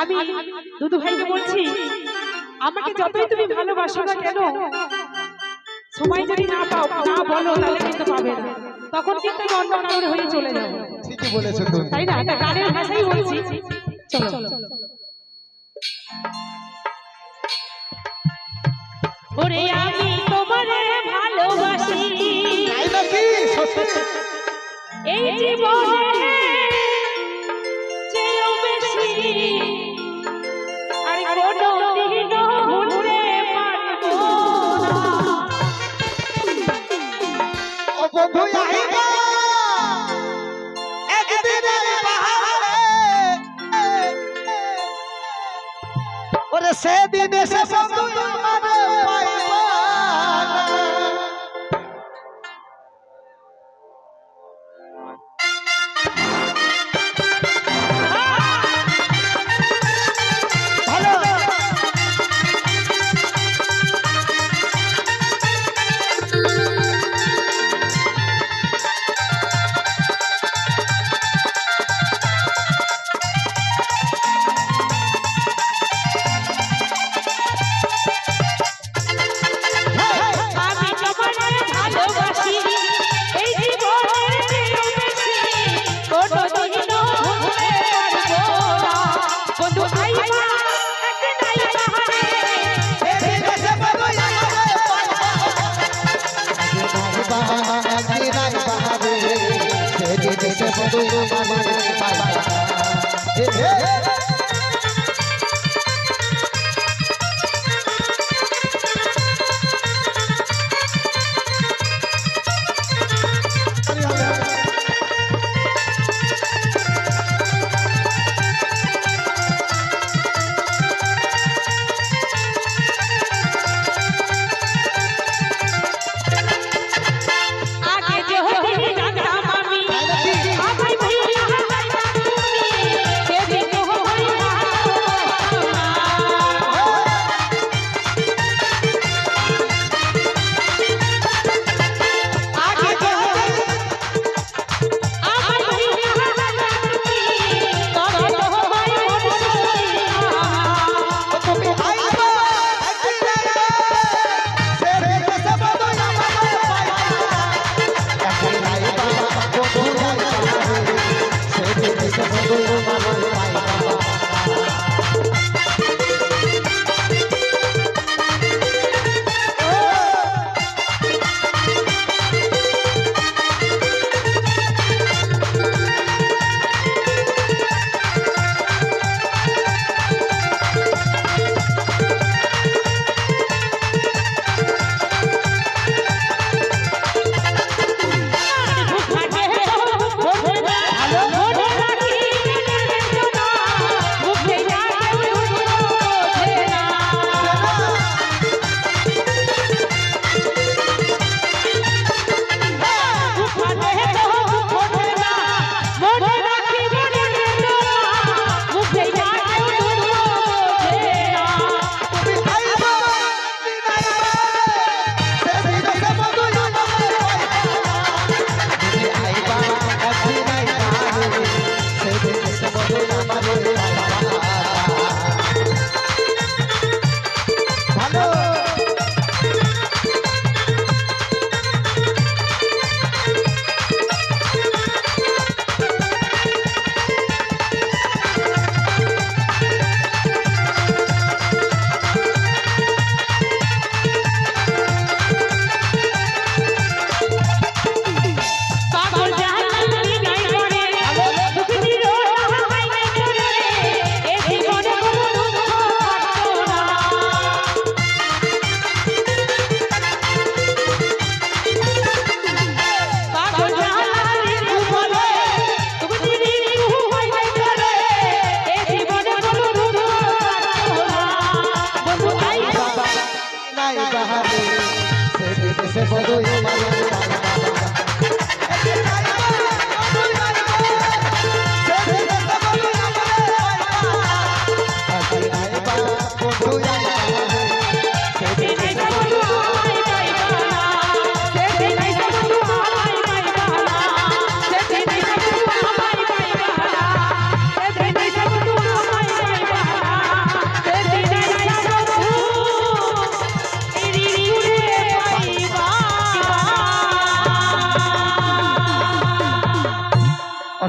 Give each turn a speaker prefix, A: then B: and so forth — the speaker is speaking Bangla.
A: আমি দুদু ভাইকে বলছি আমাকে যতই তুমি ভালোবাসো না কেন সময় যদি না পাও না বলো তাহলে কিন্তু পাবে না। তখন কিন্তু আমি অন্য কারোর হয়ে চলে যাব
B: ঠিকই বলেছ তুমি।
A: তাই না? এটা গানের ভাষাই বলছি। চলো চলো। ওরে আমি তোমারে ভালোবাসি।
B: তাই নাকি? সত্যি?
A: এই জীবনে চেয়েও বেশি।
B: বন্ধু আহিবা একদিনের বাহারে ওরে সেদিন এসে একদিনের বাহারে সেদিন এসে বন্ধু আমারে পাইবা হে হে
A: বাহারে সে বিদেশে বদল